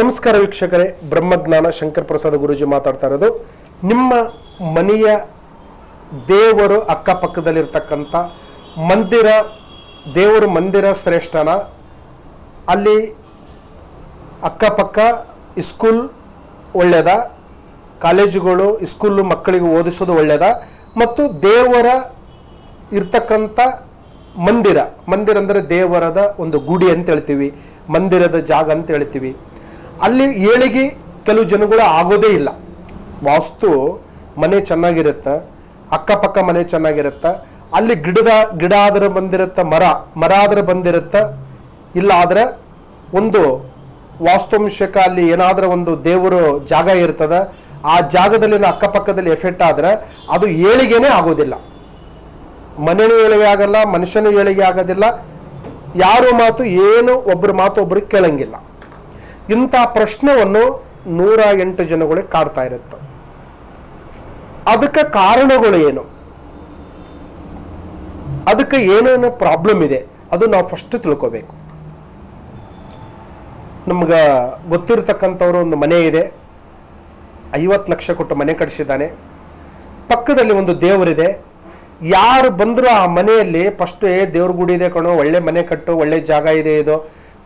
ನಮಸ್ಕಾರ ವೀಕ್ಷಕರೇ, ಬ್ರಹ್ಮಜ್ಞಾನ ಶಂಕರ್ ಪ್ರಸಾದ ಗುರೂಜಿ ಮಾತಾಡ್ತಾ ಇರೋದು. ನಿಮ್ಮ ಮನೆಯ ದೇವರು ಅಕ್ಕಪಕ್ಕದಲ್ಲಿರ್ತಕ್ಕಂಥ ಮಂದಿರ, ದೇವರು ಮಂದಿರ ಶ್ರೇಷ್ಠನ, ಅಲ್ಲಿ ಅಕ್ಕಪಕ್ಕ ಸ್ಕೂಲ್ ಒಳ್ಳೆಯದ ಕಾಲೇಜುಗಳು ಇಸ್ಕೂಲು ಮಕ್ಕಳಿಗೆ ಓದಿಸೋದು ಒಳ್ಳೆಯದ ಮತ್ತು ದೇವರ ಇರ್ತಕ್ಕಂಥ ಮಂದಿರ. ಮಂದಿರ ಅಂದರೆ ದೇವರದ ಒಂದು ಗುಡಿ ಅಂತ ಹೇಳ್ತೀವಿ, ಮಂದಿರದ ಜಾಗ ಅಂತ ಹೇಳ್ತೀವಿ. ಅಲ್ಲಿ ಏಳಿಗೆ ಕೆಲವು ಜನಗಳು ಆಗೋದೇ ಇಲ್ಲ. ವಾಸ್ತು ಮನೆ ಚೆನ್ನಾಗಿರುತ್ತೆ, ಅಕ್ಕಪಕ್ಕ ಮನೆ ಚೆನ್ನಾಗಿರುತ್ತೆ, ಅಲ್ಲಿ ಗಿಡದ, ಗಿಡ ಆದರೆ ಬಂದಿರುತ್ತೆ, ಮರ ಮರ ಆದರೆ ಬಂದಿರುತ್ತೆ, ಇಲ್ಲ ಆದರೆ ಒಂದು ವಾಸ್ತುಂಶಕ ಅಲ್ಲಿ ಏನಾದರೂ ಒಂದು ದೇವರು ಜಾಗ ಇರ್ತದೆ, ಆ ಜಾಗದಲ್ಲಿನ ಅಕ್ಕಪಕ್ಕದಲ್ಲಿ ಎಫೆಕ್ಟ್ ಆದ್ರೆ ಅದು ಏಳಿಗೆನೇ ಆಗೋದಿಲ್ಲ. ಮನೆಯೂ ಏಳಿಗೆ ಆಗಲ್ಲ, ಮನುಷ್ಯನೂ ಏಳಿಗೆ ಆಗೋದಿಲ್ಲ, ಯಾರು ಮಾತು ಏನು ಒಬ್ಬರ ಮಾತು ಒಬ್ಬರಿಗೆ ಕೇಳಂಗಿಲ್ಲ. ಇಂಥ ಪ್ರಶ್ನವನ್ನು ನೂರ ಎಂಟು ಜನಗಳಿಗೆ ಕಾಡ್ತಾ ಇರುತ್ತೆ. ಅದಕ್ಕೆ ಕಾರಣಗಳು ಏನು? ಅದಕ್ಕೆ ಏನೇನು ಪ್ರಾಬ್ಲಮ್ ಇದೆ, ಅದು ನಾವು ಫಸ್ಟ್ ತಿಳ್ಕೋಬೇಕು. ನಮ್ಗೆ ಗೊತ್ತಿರತಕ್ಕಂಥವ್ರು ಒಂದು ಮನೆ ಇದೆ, ಐವತ್ತು ಲಕ್ಷ ಕೊಟ್ಟು ಮನೆ ಕಟ್ಟಿಸಿದ್ದಾನೆ ಪಕ್ಕದಲ್ಲಿ ಒಂದು ದೇವರಿದೆ, ಯಾರು ಬಂದರೂ ಆ ಮನೆಯಲ್ಲಿ ಫಸ್ಟು ಏ ದೇವ್ರ ಗುಡಿ ಇದೆ ಕಣೋ, ಒಳ್ಳೆ ಮನೆ ಕಟ್ಟು, ಒಳ್ಳೆ ಜಾಗ ಇದೆ ಇದು,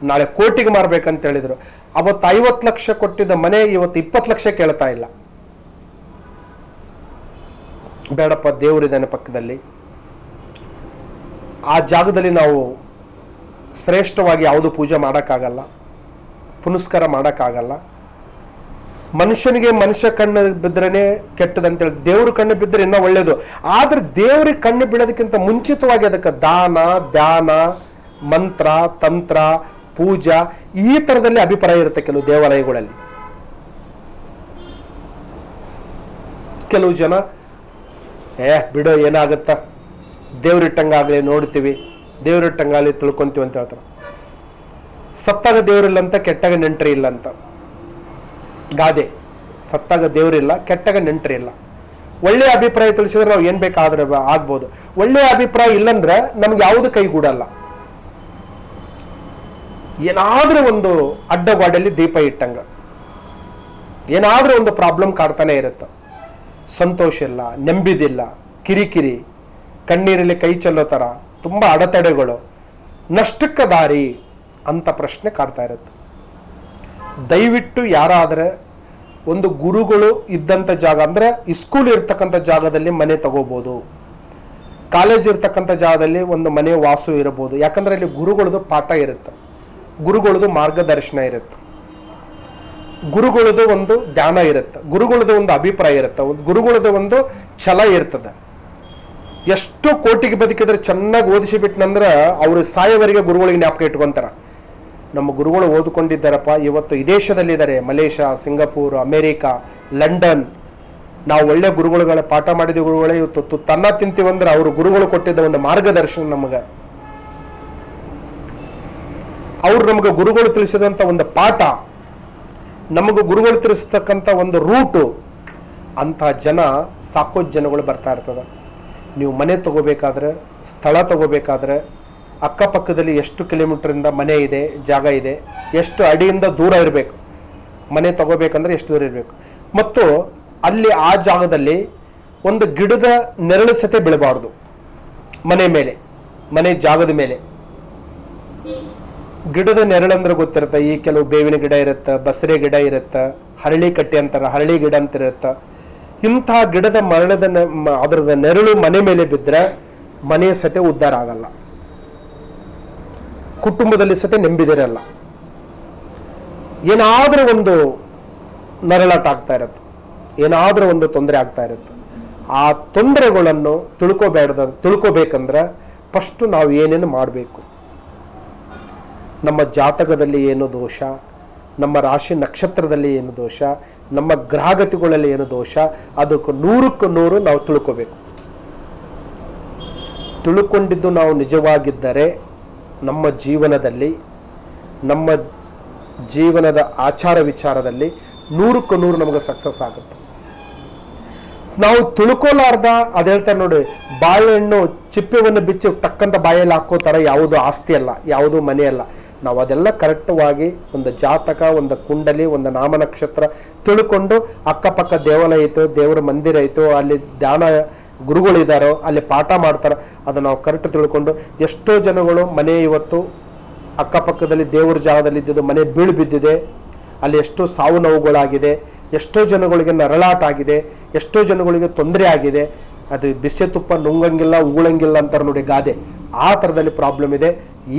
ನಾಳೆ ಕೋಟಿಗೆ ಮಾರ್ಬೇಕಂತ ಹೇಳಿದ್ರು. ಅವತ್ತು ಐವತ್ತು ಲಕ್ಷ ಕೊಟ್ಟಿದ್ದ ಮನೆ ಇವತ್ತು ಇಪ್ಪತ್ತು ಲಕ್ಷ ಕೇಳ್ತಾ ಇಲ್ಲ. ಬೇಡಪ್ಪ ದೇವರಿದ್ದಾನೆ ಪಕ್ಕದಲ್ಲಿ. ಆ ಜಾಗದಲ್ಲಿ ನಾವು ಶ್ರೇಷ್ಠವಾಗಿ ಯಾವುದು ಪೂಜೆ ಮಾಡೋಕ್ಕಾಗಲ್ಲ, ಪುನಸ್ಕಾರ ಮಾಡೋಕ್ಕಾಗಲ್ಲ. ಮನುಷ್ಯನಿಗೆ ಮನುಷ್ಯ ಕಣ್ಣು ಬಿದ್ರೇನೆ ಕೆಟ್ಟದಂತೇಳಿ, ದೇವ್ರ ಕಣ್ಣು ಬಿದ್ದರೆ ಇನ್ನೂ ಒಳ್ಳೆಯದು ಆದ್ರೆ ದೇವ್ರಿಗೆ ಕಣ್ಣು ಬೀಳೋದಕ್ಕಿಂತ ಮುಂಚಿತವಾಗಿ ಅದಕ್ಕೆ ದಾನ, ಧ್ಯಾನ, ಮಂತ್ರ, ತಂತ್ರ ಪೂಜಾ ಈ ಥರದಲ್ಲಿ ಅಭಿಪ್ರಾಯ ಇರುತ್ತೆ ಕೆಲವು ದೇವಾಲಯಗಳಲ್ಲಿ. ಕೆಲವು ಜನ, ಏ, ಬಿಡೋ, ಏನಾಗುತ್ತ? ದೇವ್ರಿಟ್ಟಂಗಾಗಲಿ ನೋಡ್ತೀವಿ, ದೇವ್ರಿಟ್ಟಂಗಾಗಲಿ ತಿಳ್ಕೊಂತೀವಿ ಅಂತ ಹೇಳ್ತಾರೆ. ಸತ್ತಾಗ ದೇವರಿಲ್ಲ ಅಂತ ಕೆಟ್ಟಾಗ ನೆಂಟ್ರಿ ಇಲ್ಲ ಅಂತ. ಗಾದೆ, ಸತ್ತಾಗ ದೇವರಿಲ್ಲ, ಕೆಟ್ಟಾಗ ನೆಂಟ್ರಿ ಇಲ್ಲ. ಒಳ್ಳೆಯ ಅಭಿಪ್ರಾಯ ತಿಳಿಸಿದ್ರೆ ನಾವು ಏನು ಬೇಕಾದ್ರೆ ಆಗ್ಬೋದು. ಒಳ್ಳೆಯ ಅಭಿಪ್ರಾಯ ಇಲ್ಲಂದ್ರೆ ನಮ್ಗೆ ಯಾವುದು ಕೈಗೂಡಲ್ಲ. ಏನಾದರೂ ಒಂದು ಅಡ್ಡಗಾಡಲ್ಲಿ ದೀಪ ಇಟ್ಟಂಗ. ಏನಾದರೂ ಒಂದು ಪ್ರಾಬ್ಲಮ್ ಕಾಡ್ತಾನೆ ಇರುತ್ತೆ. ಸಂತೋಷ ಇಲ್ಲ ನೆಂಬಿದಿಲ್ಲ ಕಿರಿಕಿರಿ, ಕಣ್ಣೀರಲ್ಲಿ ಕೈ ಚೆಲ್ಲೋ ಥರ ತುಂಬ ಅಡೆತಡೆಗಳು. ನಷ್ಟಕ್ಕೆ ದಾರಿ ಅಂತ ಪ್ರಶ್ನೆ ಕಾಡ್ತಾ ಇರುತ್ತೆ. ದಯವಿಟ್ಟು ಯಾರಾದರೆ ಒಂದು ಗುರುಗಳು ಇದ್ದಂಥ ಜಾಗ, ಅಂದರೆ ಸ್ಕೂಲ್ ಇರ್ತಕ್ಕಂಥ ಜಾಗದಲ್ಲಿ ಮನೆ ತಗೋಬೋದು. ಕಾಲೇಜ್ ಇರ್ತಕ್ಕಂಥ ಜಾಗದಲ್ಲಿ ಒಂದು ಮನೆ ವಾಸು ಇರಬಹುದು ಯಾಕಂದ್ರೆ ಅಲ್ಲಿ ಗುರುಗಳದು ಪಾಠ ಇರುತ್ತೆ. ಗುರುಗಳದು ಮಾರ್ಗದರ್ಶನ ಇರುತ್ತೆ. ಗುರುಗಳದು ಒಂದು ಧ್ಯಾನ ಇರುತ್ತೆ. ಗುರುಗಳದು ಒಂದು ಅಭಿಪ್ರಾಯ ಇರುತ್ತೆ. ಒಂದು ಗುರುಗಳದು ಒಂದು ಛಲ ಇರ್ತದೆ. ಎಷ್ಟು ಕೋಟಿಗೆ ಬದುಕಿದ್ರೆ ಚೆನ್ನಾಗಿ ಓದಿಸಿಬಿಟ್ನಂದ್ರೆ ಅವರು ಸಾಯವರೆಗೆ ಗುರುಗಳಿಗೆ ಜ್ಞಾಪಕ ಇಟ್ಕೊಂತಾರ. ನಮ್ಮ ಗುರುಗಳು ಓದ್ಕೊಂಡಿದ್ದಾರಪ್ಪ, ಇವತ್ತು ವಿದೇಶದಲ್ಲಿದ್ದಾರೆ ಮಲೇಷ್ಯಾ, ಸಿಂಗಾಪುರ್, ಅಮೇರಿಕಾ, ಲಂಡನ್. ನಾವು ಒಳ್ಳೆ ಗುರುಗಳ ಪಾಠ ಮಾಡಿದ ಗುರುಗಳೇ ಇವತ್ತು ತನ್ನ ತಿಂತೀವಂದ್ರೆ ಅವರು ಗುರುಗಳು ಕೊಟ್ಟಿದ್ದ ಒಂದು ಮಾರ್ಗದರ್ಶನ ನಮಗೆ. ಅವ್ರು ನಮಗೆ ಗುರುಗಳು ತಿಳಿಸಿದಂಥ ಒಂದು ಪಾಠ, ನಮಗೆ ಗುರುಗಳು ತಿಳಿಸ್ತಕ್ಕಂಥ ಒಂದು ರೂಟು, ಅಂಥ ಜನ ಸಾಕೋ ಜನಗಳು ಬರ್ತಾ ಇರ್ತದೆ. ನೀವು ಮನೆ ತಗೋಬೇಕಾದ್ರೆ, ಸ್ಥಳ ತಗೋಬೇಕಾದ್ರೆ, ಅಕ್ಕಪಕ್ಕದಲ್ಲಿ ಎಷ್ಟು ಕಿಲೋಮೀಟ್ರಿಂದ ಮನೆ ಇದೆ, ಜಾಗ ಇದೆ, ಎಷ್ಟು ಅಡಿಯಿಂದ ದೂರ ಇರಬೇಕು, ಮನೆ ತಗೋಬೇಕಂದ್ರೆ ಎಷ್ಟು ದೂರ ಇರಬೇಕು. ಮತ್ತು ಅಲ್ಲಿ ಆ ಜಾಗದಲ್ಲಿ ಒಂದು ಗಿಡದ ನೆರಳು ಸತೆ ಬೀಳಬಾರ್ದು, ಮನೆ ಮೇಲೆ, ಮನೆ ಜಾಗದ ಮೇಲೆ. ಗಿಡದ ನೆರಳಂದ್ರೆ ಗೊತ್ತಿರುತ್ತೆ, ಈ ಕೆಲವು ಬೇವಿನ ಗಿಡ ಇರುತ್ತೆ ಬಸರೆ ಗಿಡ ಇರುತ್ತೆ, ಹರಳಿ ಕಟ್ಟಿ ಅಂತಾರೆ, ಹರಳಿ ಗಿಡ ಅಂತ ಇರುತ್ತೆ. ಇಂಥ ಗಿಡದ ಮರಳದ ಅದರದ ನೆರಳು ಮನೆ ಮೇಲೆ ಬಿದ್ದರೆ ಮನೆಯ ಸತೆ ಉದ್ಧಾರ ಆಗಲ್ಲ. ಕುಟುಂಬದಲ್ಲಿ ಸತೆ ನೆಂಬಿದಿರಲ್ಲ ಏನಾದರೂ ಒಂದು ನರಳಾಟ ಆಗ್ತಾ ಇರುತ್ತೆ. ಏನಾದರೂ ಒಂದು ತೊಂದರೆ ಆಗ್ತಾ ಇರುತ್ತೆ. ಆ ತೊಂದರೆಗಳನ್ನು ತಿಳ್ಕೊಬೇಡ್ದ ತಿಳ್ಕೊಬೇಕಂದ್ರೆ ಫಸ್ಟು ನಾವು ಏನೇನು ಮಾಡಬೇಕು? ನಮ್ಮ ಜಾತಕದಲ್ಲಿ ಏನು ದೋಷ? ನಮ್ಮ ರಾಶಿ ನಕ್ಷತ್ರದಲ್ಲಿ ಏನು ದೋಷ? ನಮ್ಮ ಗ್ರಹಗತಿಗಳಲ್ಲಿ ಏನು ದೋಷ? ಅದಕ್ಕೆ ನೂರಕ್ಕೂ ನೂರು ನಾವು ತಿಳ್ಕೋಬೇಕು. ತಿಳ್ಕೊಂಡಿದ್ದು ನಾವು ನಿಜವಾಗಿದ್ದರೆ ನಮ್ಮ ಜೀವನದಲ್ಲಿ, ನಮ್ಮ ಜೀವನದ ಆಚಾರ ವಿಚಾರದಲ್ಲಿ ನೂರಕ್ಕೂ ನೂರು ನಮಗೆ ಸಕ್ಸಸ್ ಆಗುತ್ತೆ. ನಾವು ತಿಳ್ಕೊಲಾರ್ದ, ಅದು ಹೇಳ್ತಾರೆ ನೋಡಿ, ಬಾಳೆಹಣ್ಣು ಚಿಪ್ಪೆವನ್ನು ಬಿಚ್ಚಿ ಟಕ್ಕಂತ ಬಾಯಲ್ಲಿ ಹಾಕೋ ಥರ ಯಾವುದು ಆಸ್ತಿ ಅಲ್ಲ, ಯಾವುದು ಮನೆ ಅಲ್ಲ. ನಾವು ಅದೆಲ್ಲ ಕರೆಕ್ಟವಾಗಿ ಒಂದು ಜಾತಕ, ಒಂದು ಕುಂಡಲಿ, ಒಂದು ನಾಮನಕ್ಷತ್ರ ತಿಳ್ಕೊಂಡು ಅಕ್ಕಪಕ್ಕ ದೇವಾಲಯ ಇತ್ತು ದೇವರ ಮಂದಿರ ಇತ್ತು ಅಲ್ಲಿ ಧ್ಯಾನ ಗುರುಗಳಿದ್ದಾರೋ ಅಲ್ಲಿ ಪಾಠ ಮಾಡ್ತಾರೆ ಅದನ್ನು ನಾವು ಕರೆಕ್ಟ್ ತಿಳ್ಕೊಂಡು ಎಷ್ಟೋ ಜನಗಳು ಮನೆ ಇವತ್ತು ಅಕ್ಕಪಕ್ಕದಲ್ಲಿ ದೇವರ ಜಾಗದಲ್ಲಿ ಇದ್ದಿದ್ದು, ಮನೆ ಬೀಳು ಬಿದ್ದಿದೆ, ಅಲ್ಲಿ ಎಷ್ಟೋ ಸಾವು ನೋವುಗಳಾಗಿದೆ, ಎಷ್ಟೋ ಜನಗಳಿಗೆ ನರಳಾಟ ಆಗಿದೆ, ಎಷ್ಟೋ ಜನಗಳಿಗೆ ತೊಂದರೆ ಆಗಿದೆ, ಅದು ಬಿಸಿ ತುಪ್ಪ ನುಂಗಂಗಿಲ್ಲ, ಉಗುಳಂಗಿಲ್ಲ ಅಂತಾರೆ ನೋಡಿ ಗಾದೆ. ಆ ಥರದಲ್ಲಿ ಪ್ರಾಬ್ಲಮ್ ಇದೆ.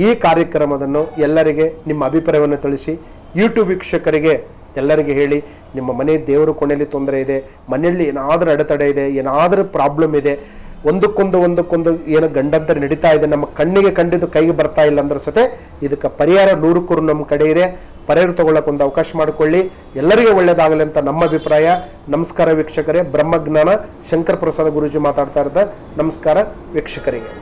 ಈ ಕಾರ್ಯಕ್ರಮವನ್ನು ಎಲ್ಲರಿಗೆ ನಿಮ್ಮ ಅಭಿಪ್ರಾಯವನ್ನು ತಿಳಿಸಿ ಯೂಟ್ಯೂಬ್ ವೀಕ್ಷಕರಿಗೆ ಎಲ್ಲರಿಗೆ ಹೇಳಿ, ನಿಮ್ಮ ಮನೆ ದೇವರು ಕೊನೆಯಲ್ಲಿ ತೊಂದರೆ ಇದೆ, ಮನೆಯಲ್ಲಿ ಏನಾದರೂ ಅಡೆತಡೆ ಇದೆ, ಏನಾದರೂ ಪ್ರಾಬ್ಲಮ್ ಇದೆ, ಒಂದಕ್ಕೊಂದು ಒಂದಕ್ಕೊಂದು ಏನು ಗಂಡಂತರ ನಡೀತಾ ಇದೆ, ನಮ್ಮ ಕಣ್ಣಿಗೆ ಕಂಡಿದ್ದು ಕೈಗೆ ಬರ್ತಾ ಇಲ್ಲ ಅಂದ್ರೆ ಸತೆ ಇದಕ್ಕೆ ಪರಿಹಾರ ನೂರಕ್ಕೂರು ನಮ್ಮ ಕಡೆ ಇದೆ. ಪರಿಹಾರ ತಗೊಳ್ಳೋಕೆ ಒಂದು ಅವಕಾಶ ಮಾಡಿಕೊಳ್ಳಿ. ಎಲ್ಲರಿಗೂ ಒಳ್ಳೇದಾಗಲಿ ಅಂತ ನಮ್ಮ ಅಭಿಪ್ರಾಯ. ನಮಸ್ಕಾರ ವೀಕ್ಷಕರೇ. ಬ್ರಹ್ಮಜ್ಞಾನ ಶಂಕರ್ ಪ್ರಸಾದ ಗುರೂಜಿ ಮಾತಾಡ್ತಾ ಇರ್ತಾರೆ ನಮಸ್ಕಾರ ವೀಕ್ಷಕರಿಗೆ.